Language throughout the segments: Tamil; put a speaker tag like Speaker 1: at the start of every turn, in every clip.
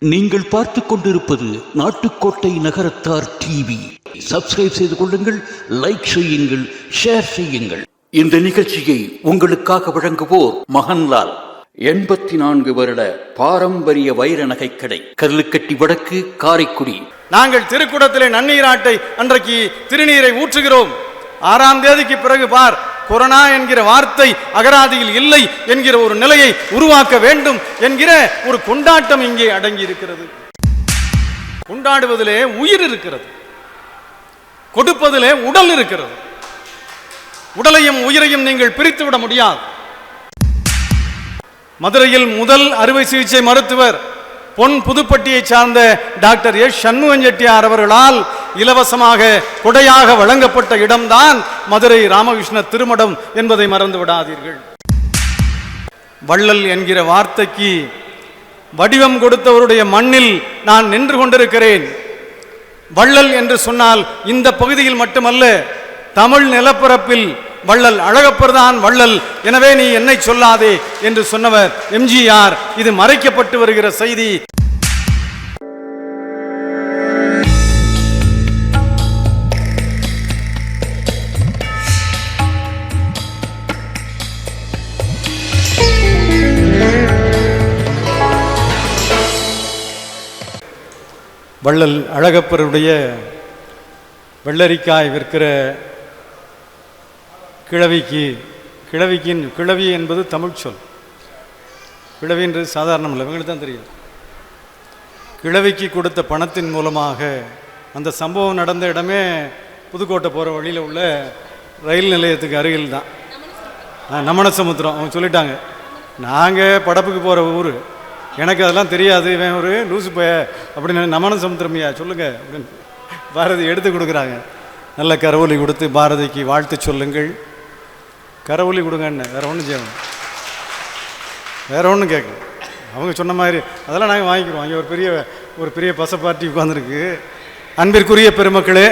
Speaker 1: நீங்கள் பார்த்துக் கொண்டிருப்பது நாட்டுக்கோட்டை நகரத்தார் டிவி. சப்ஸ்கிரைப் செய்து கொள்ளுங்கள் லைக் செய்யுங்கள் ஷேர் செய்யுங்கள். இந்த நிகழ்ச்சியை உங்களுக்காக வழங்குவோர் மகன்லால். எண்பத்தி நான்கு வருட பாரம்பரிய வைர நகைக்கடை கல்லுக்கட்டி வடக்கு காரைக்குடி.
Speaker 2: நாங்கள் திருக்குடத்திலே நன்னீராட்டை அன்றைக்கு திருநீரை ஊற்றுகிறோம். ஆறாம் தேதிக்கு பிறகு பார் கொரோனா என்கிற வார்த்தை அகராதியில் இல்லை என்கிற ஒரு நிலையை உருவாக்க வேண்டும் என்கிற ஒரு கொண்டாட்டம் இங்கே அடங்கி இருக்கிறது கொண்டாடுவதிலே உயிர் இருக்கிறது. கொடுப்பதிலே உடல் இருக்கிறது. உடலையும் உயிரையும் நீங்கள் பிரித்து விட முடியாது. மதுரையில் முதல் அறுவை சிகிச்சை மருத்துவர் பொன் புதுப்பட்டியை சார்ந்த டாக்டர் எஸ் சண்முகன் செட்டியார் அவர்களால் இலவசமாக கொடையாக வழங்கப்பட்ட இடம்தான் மதுரை ராமகிருஷ்ண திருமடம் என்பதை மறந்து விடாதீர்கள் வள்ளல் என்கிற வார்த்தைக்கு வடிவம் கொடுத்தவருடைய மண்ணில் நான் நின்று கொண்டிருக்கிறேன். வள்ளல் என்று சொன்னால் இந்த பகுதியில் மட்டுமல்ல தமிழ் நிலப்பரப்பில் வள்ளல் அழகப்பர்தான் வள்ளல் எனவே நீ என்னை சொல்லாதே என்று சொன்னவர் எம்ஜிஆர். இது மறைக்கப்பட்டு வருகிற செய்தி. வள்ளல் அழகப்பருடைய வெள்ளரிக்காய் விற்கிற கிழவிக்கு கிழவிக்கின் கிழவி என்பது தமிழ் சொல். கிழவின்றது சாதாரணம் இல்லை இவங்களுக்கு தான் தெரியும். கிழவிக்கு கொடுத்த பணத்தின் மூலமாக அந்த சம்பவம் நடந்த இடமே புதுக்கோட்டை போகிற வழியில் உள்ள ரயில் நிலையத்துக்கு அருகில் தான் ஆ, நமனசமுத்திரம் அவங்க சொல்லிட்டாங்க. நாங்கள் படப்புக்கு போகிற ஊர். எனக்கு அதெல்லாம் தெரியாது இவன் ஒரு லூசு பய அப்படின்னு நமன நமனசமுத்திரமையா சொல்லுங்கள் அப்படின்னு பாரதி எடுத்து கொடுக்குறாங்க. நல்ல கரவொலி கொடுத்து பாரதிக்கு வாழ்த்து சொல்லுங்கள். கரவொலி கொடுங்கன்னு வேற ஒன்றும் செய்யணும் வேற ஒன்றும் கேட்கல. அவங்க சொன்ன மாதிரி அதெல்லாம் நாங்கள் வாங்கிக்கிறோம். அங்கே ஒரு பெரிய ஒரு பெரிய பச பார்ட்டி உட்காந்துருக்கு அன்பிற்குரிய பெருமக்களே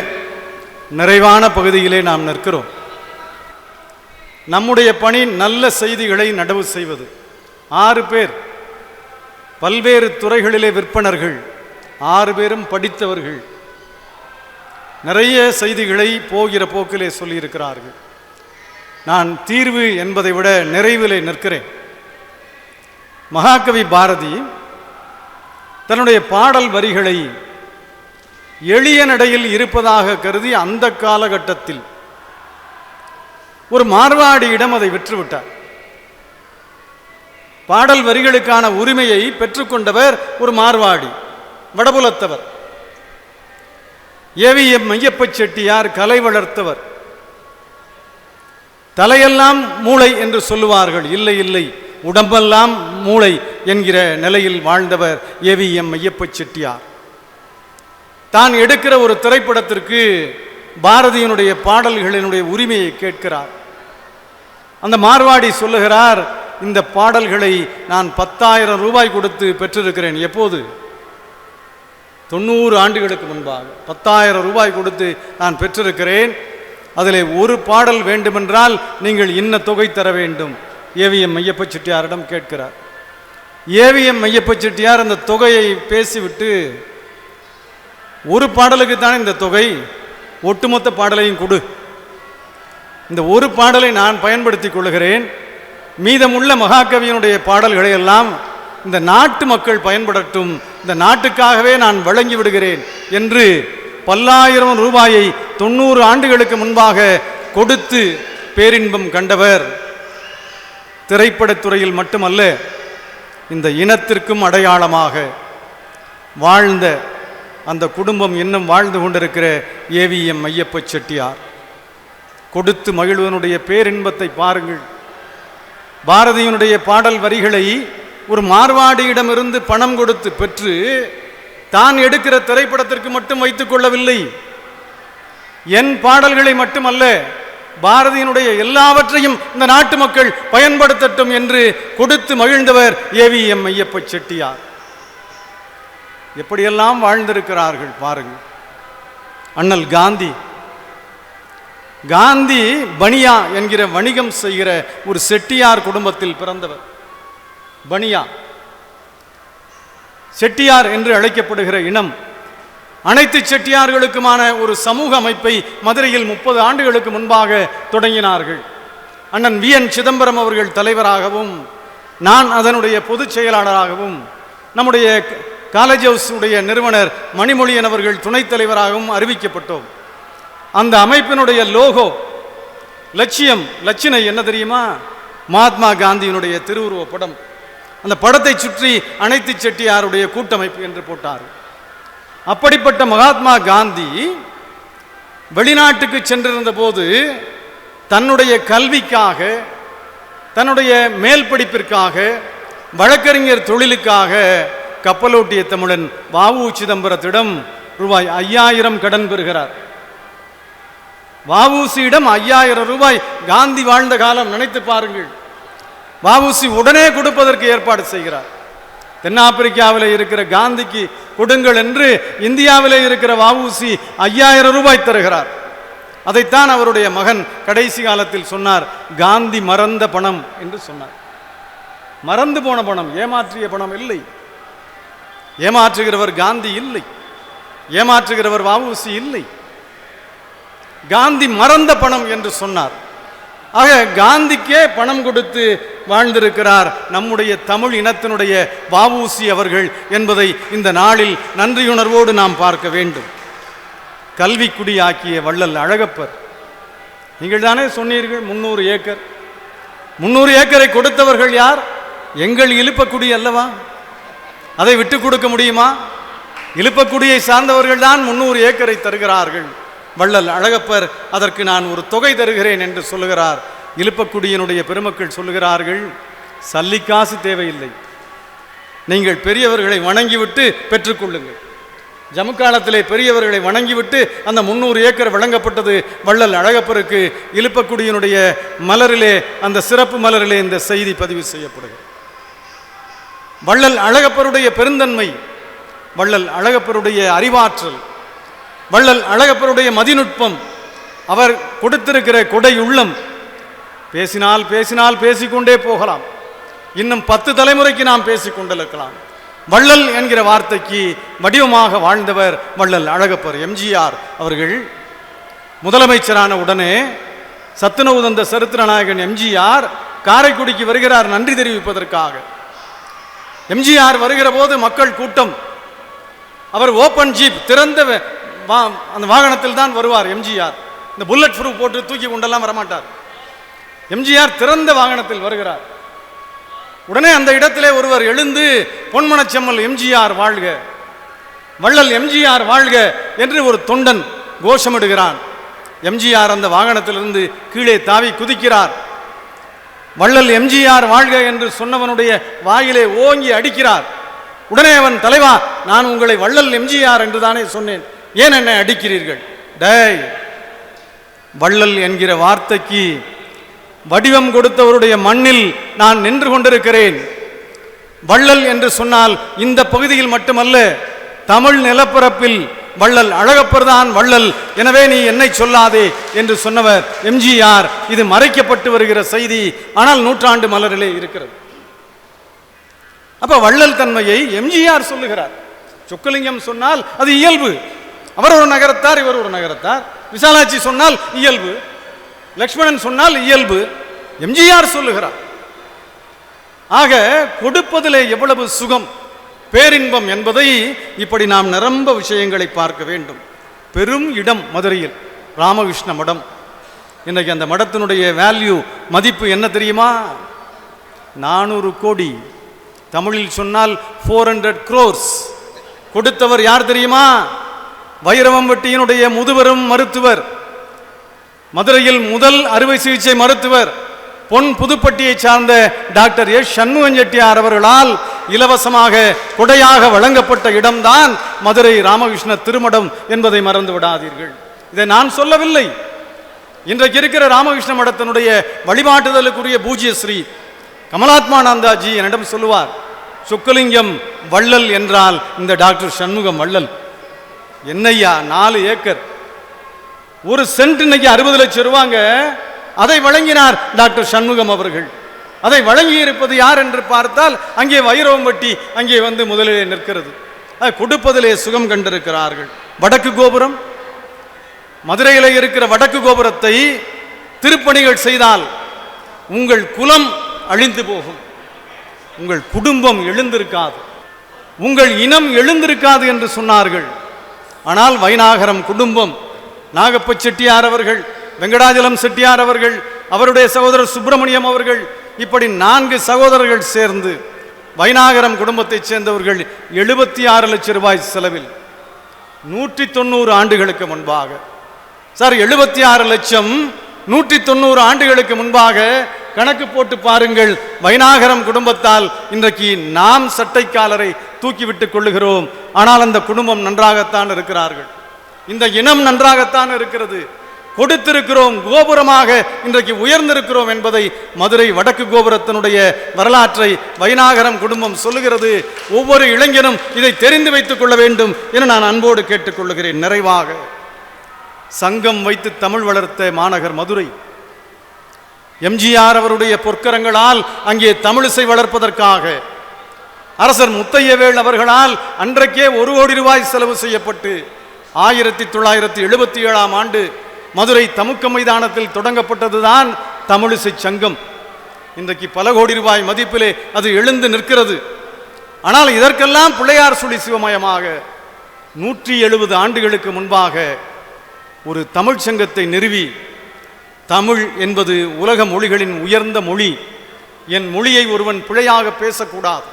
Speaker 2: நிறைவான பகுதியிலே நாம் நிற்கிறோம். நம்முடைய பணி நல்ல செய்திகளை நடவு செய்வது. ஆறு பேர் பல்வேறு துறைகளிலே விற்பனர்கள் ஆறு பேரும் படித்தவர்கள். நிறைய செய்திகளை போகிற போக்கிலே சொல்லியிருக்கிறார்கள். நான் தீர்வு என்பதை விட நிறைவிலே நிற்கிறேன். மகாகவி பாரதி தன்னுடைய பாடல் வரிகளை எளிய நடையில் இருப்பதாக கருதி அந்த காலகட்டத்தில் ஒரு மார்வாடியிடம் அதை விற்றுவிட்டார். பாடல் வரிகளுக்கான உரிமையை பெற்றுக்கொண்டவர் ஒரு மார்வாடி வடபுலத்தவர். ஏவிஎம் மையப்ப செட்டியார் கலை வளர்த்தவர். தலையெல்லாம் மூளை என்று சொல்லுவார்கள். இல்லை இல்லை உடம்பெல்லாம் மூளை என்கிற நிலையில் வாழ்ந்தவர் ஏவிஎம் மையப்ப செட்டியார். தான் எடுக்கிற ஒரு திரைப்படத்திற்கு பாரதியினுடைய பாடல்களினுடைய உரிமையை கேட்கிறார். அந்த மார்வாடி சொல்லுகிறார் இந்த பாடல்களை நான் பத்தாயிரம் ரூபாய் கொடுத்து பெற்றிருக்கிறேன். எப்போது? தொண்ணூறு ஆண்டுகளுக்கு முன்பாக. பத்தாயிரம் ரூபாய் கொடுத்து நான் பெற்றிருக்கிறேன். அதில் ஒரு பாடல் வேண்டுமென்றால் நீங்கள் இன்ன தொகை தர வேண்டும். ஏவிஎம் மையப்ப செட்டியாரிடம் கேட்கிறார். ஏவிஎம் மையப்ப செட்டியார் அந்த தொகையை பேசிவிட்டு ஒரு பாடலுக்கு தானே இந்த தொகை? ஒட்டுமொத்த பாடலையும் கொடு. இந்த ஒரு பாடலை நான் பயன்படுத்திக் கொள்கிறேன். மீதமுள்ள மகாகவியினுடைய பாடல்களை எல்லாம் இந்த நாட்டு மக்கள் பயன்படட்டும் இந்த நாட்டுக்காகவே நான் வழங்கி விடுகிறேன் என்று பல்லாயிரம் ரூபாயை தொண்ணூறு ஆண்டுகளுக்கு முன்பாக கொடுத்து பேரின்பம் கண்டவர். திரைப்படத்துறையில் மட்டுமல்ல இந்த இனத்திற்கும் அடையாளமாக வாழ்ந்த அந்த குடும்பம் இன்னும் வாழ்ந்து கொண்டிருக்கிற ஏவிஎம் ஐயப்ப செட்டியார். கொடுத்து மகிழ்வனுடைய பேரின்பத்தை பாருங்கள். பாரதியினுடைய பாடல் வரிகளை ஒரு மார்வாடியிடமிருந்து பணம் கொடுத்து பெற்று தான் எடுக்கிற திரைப்படத்திற்கு மட்டும் வைத்துக் கொள்ளவில்லை. என் பாடல்களை மட்டுமல்ல பாரதியினுடைய எல்லாவற்றையும் இந்த நாட்டு மக்கள் பயன்படுத்தட்டும் என்று கொடுத்து மகிழ்ந்தவர் ஏவிஎம் ஐயப்ப செட்டியார். எப்படியெல்லாம் வாழ்ந்திருக்கிறார்கள் பாருங்கள். அண்ணல் காந்தி காந்தி பனியா என்கிற வணிகம் செய்கிற ஒரு செட்டியார் குடும்பத்தில் பிறந்தவர். பனியா. செட்டியார் என்று அழைக்கப்படுகிற இனம். அனைத்து செட்டியார்களுக்குமான ஒரு சமூக அமைப்பை மதுரையில் முப்பது ஆண்டுகளுக்கு முன்பாக தொடங்கினார்கள். அண்ணன் வி. என். சிதம்பரம் அவர்கள் தலைவராகவும் நான் அதனுடைய பொதுச் செயலாளராகவும் நம்முடைய காலேஜ் ஹவுஸ் உடைய நிறுவனர் மணிமொழியன் அவர்கள் துணைத் தலைவராகவும் அறிவிக்கப்பட்டோம். அந்த அமைப்பினுடைய லோகோ லட்சியம் லட்சினை என்ன தெரியுமா? மகாத்மா காந்தியினுடைய திருவுருவ படம். அந்த படத்தை சுற்றி அனைத்து செட்டியாருடைய கூட்டமைப்பு என்று போட்டார். அப்படிப்பட்ட மகாத்மா காந்தி வெளிநாட்டுக்கு சென்றிருந்த போது தன்னுடைய கல்விக்காக தன்னுடைய மேல் படிப்பிற்காக வழக்கறிஞர் தொழிலுக்காக கப்பலோட்டிய தமிழன் வாவு சிதம்பரத்திடம் ரூபாய் ஐயாயிரம் கடன் பெறுகிறார். வாவூசியிடம் ஐயாயிரம் ரூபாய் காந்தி வாழ்ந்த காலம் நினைத்து பாருங்கள். வாவூசி உடனே கொடுப்பதற்கு ஏற்பாடு செய்கிறார். தென்னாப்பிரிக்காவில் இருக்கிற காந்திக்கு கொடுங்கள் என்று இந்தியாவில் இருக்கிற வாவூசி ஐயாயிரம் ரூபாய் தருகிறார். அதைத்தான் அவருடைய மகன் கடைசி காலத்தில் சொன்னார் காந்தி மறந்த பணம் என்று சொன்னார். மறந்து போன பணம் ஏமாற்றிய பணம் இல்லை. ஏமாற்றுகிறவர் காந்தி இல்லை. ஏமாற்றுகிறவர் வாவூசி இல்லை. காந்தி மறந்த பணம் என்று சொன்னார். ஆக காந்திக்கே பணம் கொடுத்து வாழ்ந்திருக்கிறார் நம்முடைய தமிழ் இனத்தினுடைய வாவூசி அவர்கள் என்பதை இந்த நாளில் நன்றியுணர்வோடு நாம் பார்க்க வேண்டும். கல்வி குடியாக்கிய வள்ளல் அழகப்பர். நீங்கள் தானே சொன்னீர்கள் முன்னூறு ஏக்கர். முன்னூறு ஏக்கரை கொடுத்தவர்கள் யார்? எங்கள் இழுப்பக்குடி அல்லவா? அதை விட்டு கொடுக்க முடியுமா? இழுப்பக்குடியை சார்ந்தவர்கள் தான் முன்னூறு ஏக்கரை தருகிறார்கள். வள்ளல் அழகப்பர் அதற்கு நான் ஒரு தொகை தருகிறேன் என்று சொல்லுகிறார். இழுப்பக்குடியினுடைய பெருமக்கள் சொல்லுகிறார்கள் சல்லிக்காசு தேவையில்லை. நீங்கள் பெரியவர்களை வணங்கிவிட்டு பெற்றுக்கொள்ளுங்கள் ஜமுக்காலத்திலே பெரியவர்களை வணங்கிவிட்டு அந்த முந்நூறு ஏக்கர் வழங்கப்பட்டது வள்ளல் அழகப்பருக்கு. இழுப்பக்குடியினுடைய மலரிலே அந்த சிறப்பு மலரிலே இந்த செய்தி பதிவு செய்யப்படுகிறது. வள்ளல் அழகப்பருடைய பெருந்தன்மை வள்ளல் அழகப்பருடைய அறிவாற்றல் வள்ளல் அழகப்பருடைய மதிநுட்பம். அவர் கொடுத்திருக்கிற கொடை உள்ளம். பேசினால் பேசினால் பேசிக்கொண்டே போகலாம். இன்னும் பத்து தலைமுறைக்கு நாம் பேசிக்கொண்டிருக்கலாம். வள்ளல் என்கிற வார்த்தைக்கு வடிவமாக வாழ்ந்தவர் வள்ளல் அழகப்பர் எம்ஜிஆர் அவர்கள். முதலமைச்சரான உடனே சத்துணவு தந்த சரித்திர நாயகன் எம்ஜிஆர் காரைக்குடிக்கு வருகிறார் நன்றி தெரிவிப்பதற்காக. எம்ஜிஆர் வருகிற போது மக்கள் கூட்டம். அவர் ஓப்பன் ஜீப் திறந்த வா- அந்த வாகனத்தில் தான் வருவார் எம்ஜிஆர். இந்த புல்லட் ப்ரூஃப் போட்டு தூக்கி கொண்டெல்லாம் வரமாட்டார். எம்ஜிஆர் திறந்த வாகனத்தில் வருகிறார். உடனே அந்த இடத்திலே ஒருவர் எழுந்து பொன்மனச்செம்மல் எம்ஜிஆர் வாழ்க வள்ளல் எம்ஜிஆர் வாழ்க என்று ஒரு தொண்டன் கோஷமிடுகிறான். எம்ஜிஆர் அந்த வாகனத்திலிருந்து கீழே தாவி குதிக்கிறார். வள்ளல் எம்ஜிஆர் வாழ்க என்று சொன்னவனுடைய வாயிலே ஓங்கி அடிக்கிறார். உடனே அவன் தலைவா நான் உங்களை வள்ளல் எம்ஜிஆர் என்று தானே சொன்னேன். ஏன் என்னை அடிக்கிறீர்கள்? டேய் வள்ளல் என்கிற வார்த்தைக்கு வடிவம் கொடுத்தவருடைய மண்ணில் நான் நின்று கொண்டிருக்கிறேன். வள்ளல் என்று சொன்னால் இந்த பகுதியில் மட்டுமல்ல தமிழ் நிலப்பரப்பில் வள்ளல் அழகப்பர்தான் வள்ளல். எனவே நீ என்னை சொல்லாதே என்று சொன்னவர் எம்ஜிஆர். இது மறைக்கப்பட்டு வருகிற செய்தி. ஆனால் நூற்றாண்டு மலரிலே இருக்கிறது. அப்ப வள்ளல் தன்மையை எம்ஜிஆர் சொல்லுகிறார். சொக்கலிங்கம் சொன்னால் அது இயல்பு. அவர் ஒரு நகரத்தார் இவர் ஒரு நகரத்தார். விசாலாட்சி சொன்னால் இயல்பு. லக்ஷ்மணன் சொன்னால் இயல்பு. எம்ஜிஆர் சொல்லுகிறார். ஆக கொடுப்பதிலே எவ்வளவு சுகம் பேரின்பம் என்பதை இப்படி நாம் நிரம்ப விஷயங்களை பார்க்க வேண்டும். பெரும் இடம் மதுரையில் ராமகிருஷ்ண மடம். இன்றைக்கு அந்த மடத்தினுடைய வேல்யூ மதிப்பு என்ன தெரியுமா? நானூறு கோடி. தமிழில் சொன்னால் ஃபோர் ஹண்ட்ரட் க்ரோர்ஸ் கொடுத்தவர் யார் தெரியுமா? வைரவம்பட்டியினுடைய முதுபெரும் மருத்துவர் மதுரையில் முதல் அறுவை சிகிச்சை மருத்துவர் பொன் புதுப்பட்டியை சார்ந்த டாக்டர் எஸ். சண்முகன் செட்டியார் அவர்களால் இலவசமாக கொடையாக வழங்கப்பட்ட இடம்தான் மதுரை ராமகிருஷ்ண திருமடம் என்பதை மறந்து விடாதீர்கள். இதை நான் சொல்லவில்லை. இன்றைக்கு இருக்கிற ராமகிருஷ்ண மடத்தினுடைய வழிபாட்டுதலுக்குரிய பூஜ்ய ஸ்ரீ கமலாத்மானந்தாஜி என்னிடம் சொல்லுவார் சுக்கலிங்கம் வள்ளல் என்றால் இந்த டாக்டர் சண்முகம் வள்ளல். என்னையா நாலு ஏக்கர். ஒரு சென்ட் இன்னைக்கு அறுபது லட்சம் ரூபாங்க. அதை வழங்கினார் டாக்டர் சண்முகம் அவர்கள். அதை வழங்கி இருப்பது யார் என்று பார்த்தால் அங்கே வைரவம்பட்டி அங்கே வந்து முதலிலே நிற்கிறது. கொடுப்பதிலே சுகம் கண்டிருக்கிறார்கள். வடக்கு கோபுரம் மதுரையில் இருக்கிற வடக்கு கோபுரத்தை திருப்பணிகள் செய்தால் உங்கள் குலம் அழிந்து போகும். உங்கள் குடும்பம் எழுந்திருக்காது. உங்கள் இனம் எழுந்திருக்காது என்று சொன்னார்கள். ஆனால் வைநாகரம் குடும்பம். நாகப்ப செட்டியார் அவர்கள் வெங்கடாஜலம் செட்டியார் அவர்கள் அவருடைய சகோதரர் சுப்பிரமணியம் அவர்கள் இப்படி நான்கு சகோதரர்கள் சேர்ந்து வைநாகரம் குடும்பத்தைச் சேர்ந்தவர்கள் எழுபத்தி ஆறு லட்சம் ரூபாய் செலவில் நூற்றி தொண்ணூறு ஆண்டுகளுக்கு முன்பாக. சார் எழுபத்தி ஆறு லட்சம் நூற்றி தொண்ணூறு ஆண்டுகளுக்கு முன்பாக கணக்கு போட்டு பாருங்கள். வைநாகரம் குடும்பத்தால் இன்றைக்கு நாம் சட்டைக்காலரை தூக்கிவிட்டுக் கொள்ளுகிறோம். ஆனால் அந்த குடும்பம் நன்றாகத்தான் இருக்கிறார்கள். இந்த இனம் நன்றாகத்தான் இருக்கிறது. கொடுத்திருக்கிறோம் கோபுரமாக இன்றைக்கு உயர்ந்திருக்கிறோம் என்பதை மதுரை வடக்கு கோபுரத்தினுடைய வரலாற்றை வைநாகரம் குடும்பம் சொல்லுகிறது. ஒவ்வொரு இளைஞனும் இதை தெரிந்து வைத்துக் கொள்ள வேண்டும் என நான் அன்போடு கேட்டுக்கொள்ளுகிறேன் நிறைவாக. சங்கம் வைத்து தமிழ் வளர்த்த மாநகர் மதுரை. எம்ஜிஆர் அவருடைய பொற்கரங்களால் அங்கே தமிழிசை வளர்ப்பதற்காக. அரசர் முத்தையவேள் அவர்களால் அன்றைக்கே ஒரு கோடி ரூபாய் செலவு செய்யப்பட்டு ஆயிரத்தி தொள்ளாயிரத்தி எழுபத்தி ஏழாம் ஆண்டு மதுரை தமுக்க மைதானத்தில் தொடங்கப்பட்டதுதான் தமிழிசை சங்கம். இன்றைக்கு பல கோடி ரூபாய் மதிப்பிலே அது எழுந்து நிற்கிறது. ஆனால் இதற்கெல்லாம் பிள்ளையார் சுழி சிவமயமாக நூற்றி எழுபது ஆண்டுகளுக்கு முன்பாக ஒரு தமிழ்ச்சங்கத்தை நிறுவி தமிழ் என்பது உலக மொழிகளின் உயர்ந்த மொழி. என் மொழியை ஒருவன் பிழையாக பேசக்கூடாது.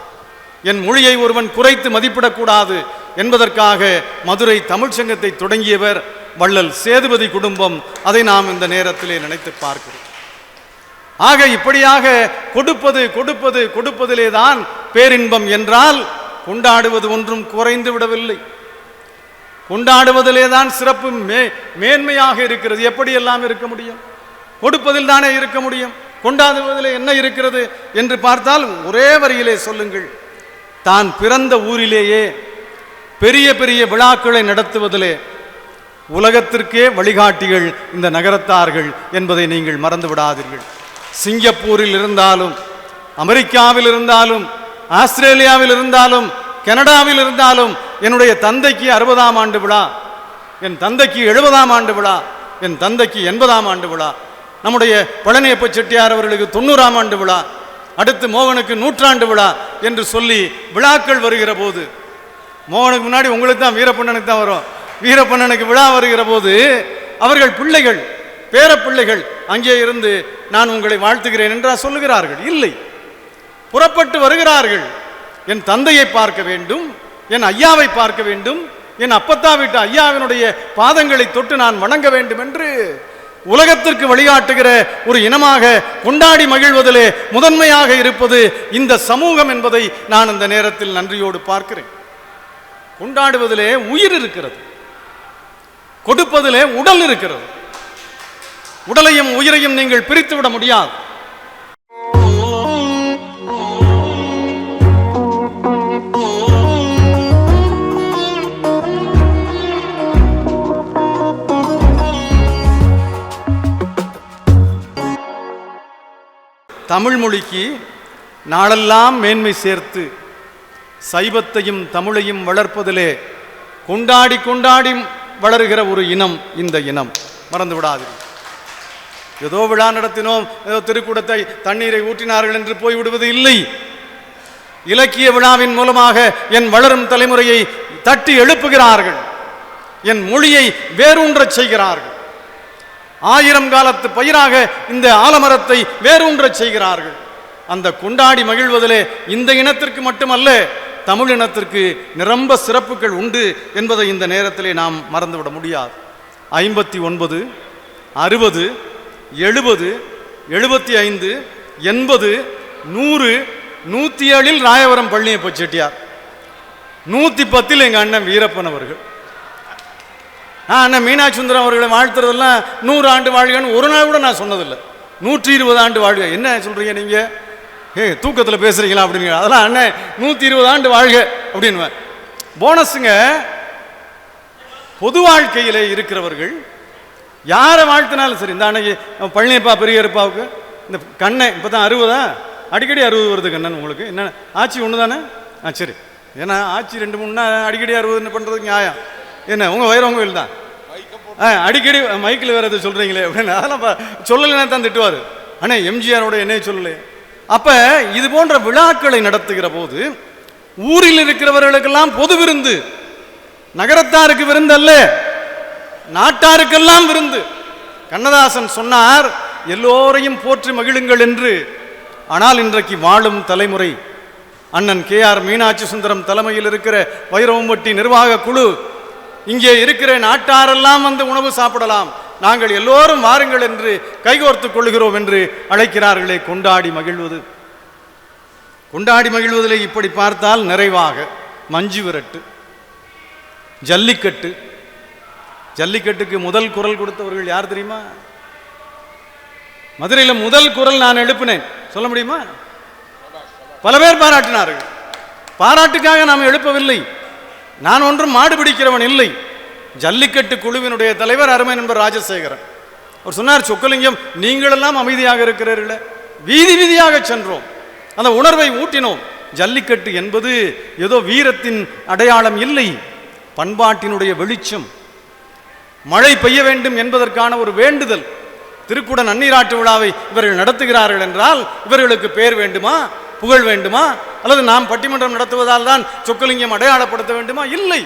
Speaker 2: என் மொழியை ஒருவன் குறைத்து மதிப்பிடக்கூடாது என்பதற்காக மதுரை தமிழ் சங்கத்தை தொடங்கியவர் வள்ளல் சேதுபதி குடும்பம். அதை நாம் இந்த நேரத்திலே நினைத்து பார்க்கிறோம். ஆக இப்படியாக கொடுப்பது கொடுப்பது கொடுப்பதிலே தான் பேரின்பம் என்றால் கொண்டாடுவது ஒன்றும் குறைந்து விடவில்லை. கொண்டாடுவதிலே தான் சிறப்பு மே மேன்மையாக இருக்கிறது. எப்படியெல்லாம் இருக்க முடியும்? கொடுப்பதில் தானே இருக்க முடியும்? கொண்டாடுவதில் என்ன இருக்கிறது என்று பார்த்தால் ஒரே வரியிலே சொல்லுங்கள். தான் பிறந்த ஊரிலேயே பெரிய பெரிய விழாக்களை நடத்துவதிலே உலகத்திற்கே வழிகாட்டிகள் இந்த நகரத்தார்கள் என்பதை நீங்கள் மறந்து விடாதீர்கள். சிங்கப்பூரில் இருந்தாலும் அமெரிக்காவில் இருந்தாலும் ஆஸ்திரேலியாவில் இருந்தாலும் கனடாவில் இருந்தாலும் என்னுடைய தந்தைக்கு அறுபதாம் ஆண்டு விழா என் தந்தைக்கு எழுபதாம் ஆண்டு விழா என் தந்தைக்கு எண்பதாம் ஆண்டு விழா நம்முடைய பழனியப்ப செட்டியார் அவர்களுக்கு தொண்ணூறாம் ஆண்டு விழா அடுத்து மோகனுக்கு நூற்றாண்டு விழா என்று சொல்லி விழாக்கள் வருகிற போது மோகனுக்கு முன்னாடி உங்களுக்கு தான் வீரப்பண்ணனுக்கு தான் வரும். வீரப்பண்ணனுக்கு விழா வருகிற போது அவர்கள் பிள்ளைகள் பேர பிள்ளைகள் அங்கே இருந்து நான் உங்களை வாழ்த்துகிறேன் என்றா சொல்லுகிறார்கள். இல்லை. புறப்பட்டு வருகிறார்கள். என் தந்தையை பார்க்க வேண்டும் என் ஐயாவை பார்க்க வேண்டும் என் அப்பத்தா வீட்டு ஐயாவினுடைய பாதங்களை தொட்டு நான் வணங்க வேண்டும் என்று உலகத்திற்கு வழிகாட்டுகிற ஒரு இனமாக கொண்டாடி மகிழ்வதிலே முதன்மையாக இருப்பது இந்த சமூகம் என்பதை நான் இந்த நேரத்தில் நன்றியோடு பார்க்கிறேன். கொண்டாடுவதிலே உயிர் இருக்கிறது. கொடுப்பதிலே உடல் இருக்கிறது. உடலையும் உயிரையும் நீங்கள் பிரித்து விட முடியாது. தமிழ் மொழிக்கு நாளெல்லாம் மேன்மை சேர்த்து சைவத்தையும் தமிழையும் வளர்ப்பதிலே கொண்டாடி கொண்டாடி வளருகிற ஒரு இனம் இந்த இனம். மறந்து விடாது ஏதோ விழா நடத்தினோம் ஏதோ திருக்கூடத்தை தண்ணீரை ஊற்றினார்கள் என்று போய்விடுவது இல்லை. இலக்கிய விழாவின் மூலமாக என் வளரும் தலைமுறையை தட்டி எழுப்புகிறார்கள். என் மொழியை வேரூன்றச் செய்கிறார்கள். ஆயிரம் காலத்து பயிராக இந்த ஆலமரத்தை வேரூன்றச் செய்கிறார்கள். அந்த கொண்டாடி மகிழ்வதிலே இந்த இனத்திற்கு மட்டுமல்ல தமிழ் இனத்திற்கு நிரம்ப சிறப்புகள் உண்டு என்பதை இந்த நேரத்திலே நாம் மறந்துவிட முடியாது. ஐம்பத்தி ஒன்பது அறுபது எழுபது எழுபத்தி ஐந்து எண்பது நூறு நூற்றி ஏழில் ராயவரம் பழனியப்ப செட்டியார். நூற்றி பத்தில் எங்கள் அண்ணன் வீரப்பன் அவர்கள். நான் அண்ணன் மீனாட்சி சுந்தரம் அவர்களை வாழ்த்துறதெல்லாம் நூறு ஆண்டு வாழ்கன்னு ஒரு நாள் கூட நான் சொன்னதில்லை. நூற்றி இருபது ஆண்டு வாழ்க. என்ன சொல்கிறீங்க நீங்கள் ஏ தூக்கத்தில் பேசுகிறீங்களா அப்படிங்க அதெல்லாம் அண்ணன் நூற்றி இருபது ஆண்டு வாழ்க அப்படின்னுவேன் போனஸுங்க பொது வாழ்க்கையில் இருக்கிறவர்கள் யாரை வாழ்த்தினாலும் சரி இந்த அன்னைக்கு பழனியப்பா பெரியப்பாவுக்கு இந்த கண்ணை இப்போ தான் அறுபதா? அடிக்கடி அறுபது வருது கண்ணன் உங்களுக்கு. என்ன ஆட்சி ஒன்று தானே ஆ சரி. ஏன்னா ஆட்சி ரெண்டு மூணுனா அடிக்கடி அறுபதுன்னு பண்ணுறதுக்கு நியாயம். என்ன உங்கள் வைரவங்க கோயில் தான்? ஆ அடிக்கடி மைக்கில் வேறு எது சொல்கிறீங்களே அப்படின்னு. அதெல்லாம் சொல்லலைன்னா தான் திட்டுவார். அண்ணே எம்ஜிஆரோட என்னைய சொல்லலையே அப்போ இது போன்ற விழாக்களை நடத்துகிற போது ஊரில் இருக்கிறவர்களுக்கெல்லாம் பொது விருந்து. நகரத்தாருக்கு விருந்து அல்ல நாட்டாருக்கெல்லாம் விருந்து. கண்ணதாசன் சொன்னார் எல்லோரையும் போற்றி மகிழுங்கள் என்று. ஆனால் இன்றைக்கு வாழும் தலைமுறை அண்ணன் கே ஆர் மீனாட்சி சுந்தரம் தலைமையில் இருக்கிற வைரவம்பட்டி நிர்வாக குழு இங்கே இருக்கிற நாட்டாரெல்லாம் வந்து உணவு சாப்பிடலாம். நாங்கள் எல்லோரும் வாருங்கள் என்று கைகோர்த்துக் கொள்கிறோம் என்று அழைக்கிறார்களே கொண்டாடி மகிழ்வது. கொண்டாடி மகிழ்வதிலே இப்படி பார்த்தால் நிறைவாக. மஞ்சு விரட்டு ஜல்லிக்கட்டு. ஜல்லிக்கட்டுக்கு முதல் குரல் கொடுத்தவர்கள் யார் தெரியுமா? மதுரையில் முதல் குரல் நான் எழுப்பினேன். சொல்ல முடியுமா? பல பேர் பாராட்டினார்கள். பாராட்டுக்காக நாம் எழுப்பவில்லை. நான் ஒன்றும் மாடு பிடிக்கிறவன் இல்லை. ஜல்லிக்கட்டு குழுவினுடைய தலைவர் அருமை நண்பர் ராஜசேகரன். அவர் சொன்னார் சொக்கலிங்கம் நீங்களெல்லாம் அமைதியாக இருக்கிறீர்களே. வீதி வீதியாக சென்றோம். அந்த உணர்வை ஊட்டினோம். ஜல்லிக்கட்டு என்பது ஏதோ வீரத்தின் அடையாளம் இல்லை. பண்பாட்டினுடைய வெளிச்சம். மழை பெய்ய வேண்டும் என்பதற்கான ஒரு வேண்டுதல். திருக்குடன் நன்னீராட்டு விழாவை இவர்கள் நடத்துகிறார்கள் என்றால் இவர்களுக்கு பேர் வேண்டுமா புகழ் வேண்டுமா அல்லது நாம் பட்டிமன்றம் நடத்துவதால் தான் சொக்கலிங்கம் அடையாளப்படுத்த வேண்டுமா? இல்லை.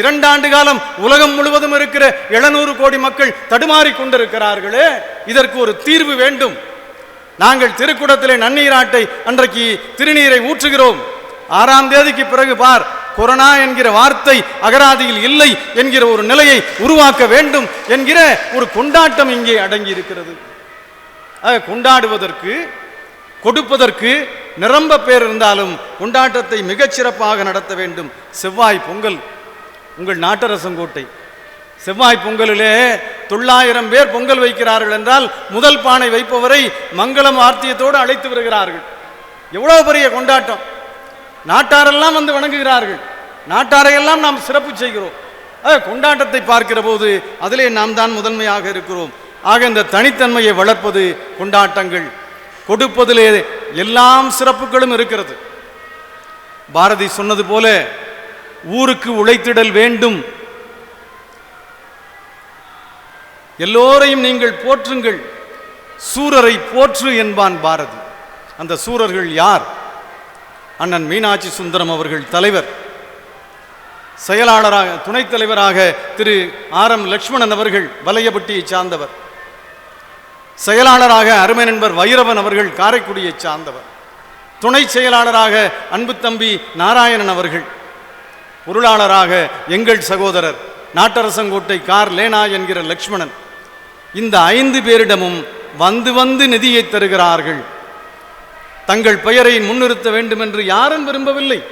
Speaker 2: இரண்டாண்டு காலம் உலகம் முழுவதும் இருக்கிற எழுநூறு கோடி மக்கள் தடுமாறிக் கொண்டிருக்கிறார்களே இதற்கு ஒரு தீர்வு வேண்டும். நாங்கள் திருக்குடத்திலே நன்னீராட்டை அன்றைக்கு திருநீரை ஊற்றுகிறோம். ஆறாம் தேதிக்கு பிறகு பார் கொரோனா என்கிற வார்த்தை அகராதியில் இல்லை என்கிற ஒரு நிலையை உருவாக்க வேண்டும் என்கிற ஒரு கொண்டாட்டம் இங்கே அடங்கி இருக்கிறது கொண்டாடுவதற்கு கொடுப்பதற்கு நிரம்ப பேர் இருந்தாலும் கொண்டாட்டத்தை மிகச் சிறப்பாக நடத்த வேண்டும். செவ்வாய் பொங்கல் உங்கள் நாட்டரசங்கோட்டை. செவ்வாய் பொங்கலிலே தொள்ளாயிரம் பேர் பொங்கல் வைக்கிறார்கள் என்றால் முதல் பானை வைப்பவரை மங்களம் ஆர்த்தியத்தோடு அழைத்து வருகிறார்கள். எவ்வளோ பெரிய கொண்டாட்டம். நாட்டாரெல்லாம் வந்து வணங்குகிறார்கள். நாட்டாரையெல்லாம் நாம் சிறப்பு செய்கிறோம். கொண்டாட்டத்தை பார்க்கிற போது அதிலே நாம் தான் முதன்மையாக இருக்கிறோம். ஆக இந்த தனித்தன்மையை வளர்ப்பது கொண்டாட்டங்கள். கொடுப்பதிலே எல்லாம் சிறப்புகளும் இருக்கிறது. பாரதி சொன்னது போல ஊருக்கு உழைத்திடல் வேண்டும். எல்லோரையும் நீங்கள் போற்றுங்கள். சூரரை போற்று என்பான் பாரதி. அந்த சூரர்கள் யார்? அண்ணன் மீனாட்சி சுந்தரம் அவர்கள் தலைவர். செயலாளராக துணைத் தலைவராக திரு ஆர் எம் லக்ஷ்மணன் அவர்கள் வலையப்பட்டியைச் சார்ந்தவர். செயலாளராக அருமை நண்பர் வைரவன் அவர்கள் காரைக்குடியை சார்ந்தவர். துணை செயலாளராக அன்பு தம்பி நாராயணன் அவர்கள். பொருளாளராக எங்கள் சகோதரர் நாட்டரசங்கோட்டை கார் லேனா என்கிற லக்ஷ்மணன். இந்த ஐந்து பேரிடமும் வந்து வந்து நிதியை தருகிறார்கள். தங்கள் பெயரை முன்னிறுத்த வேண்டும் என்று யாரும் விரும்பவில்லை.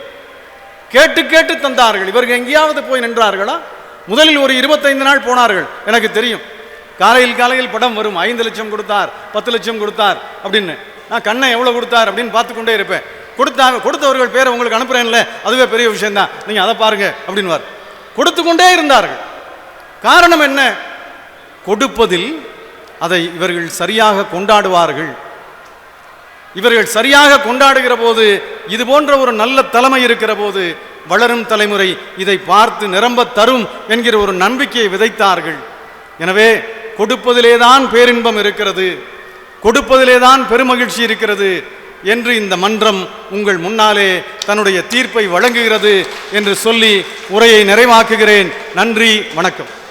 Speaker 2: கேட்டு கேட்டு தந்தார்கள். இவர்கள் எங்கேயாவது போய் நின்றார்களா? முதலில் ஒரு இருபத்தைந்து நாள் போனார்கள். எனக்கு தெரியும். காலையில் காலையில் படம் வரும். ஐந்து லட்சம் கொடுத்தார் பத்து லட்சம் கொடுத்தார் அப்படின்னு. நான் கண்ணை எவ்வளோ கொடுத்தார் அப்படின்னு பார்த்து கொண்டே இருப்பேன். கொடுத்தாங்க கொடுத்தவர்கள் பேரை உங்களுக்கு அனுப்புறேன்ல அதுவே பெரிய விஷயம்தான். நீங்கள் அதை பாருங்க அப்படின்வார் கொடுத்து கொண்டே இருந்தார்கள். காரணம் என்ன? கொடுப்பதில் அதை இவர்கள் சரியாக கொண்டாடுவார்கள். இவர்கள் சரியாக கொண்டாடுகிற போது இது போன்ற ஒரு நல்ல தலைமை இருக்கிற போது வளரும் தலைமுறை இதை பார்த்து நிரம்ப தரும் என்கிற ஒரு நம்பிக்கையை விதைத்தார்கள். எனவே கொடுப்பதிலேதான் பேரின்பம் இருக்கிறது. கொடுப்பதிலேதான் பெருமகிழ்ச்சி இருக்கிறது என்று இந்த மன்றம் உங்கள் முன்னாலே தன்னுடைய தீர்ப்பை வழங்குகிறது என்று சொல்லி உரையை நிறைவாக்குகிறேன். நன்றி வணக்கம்.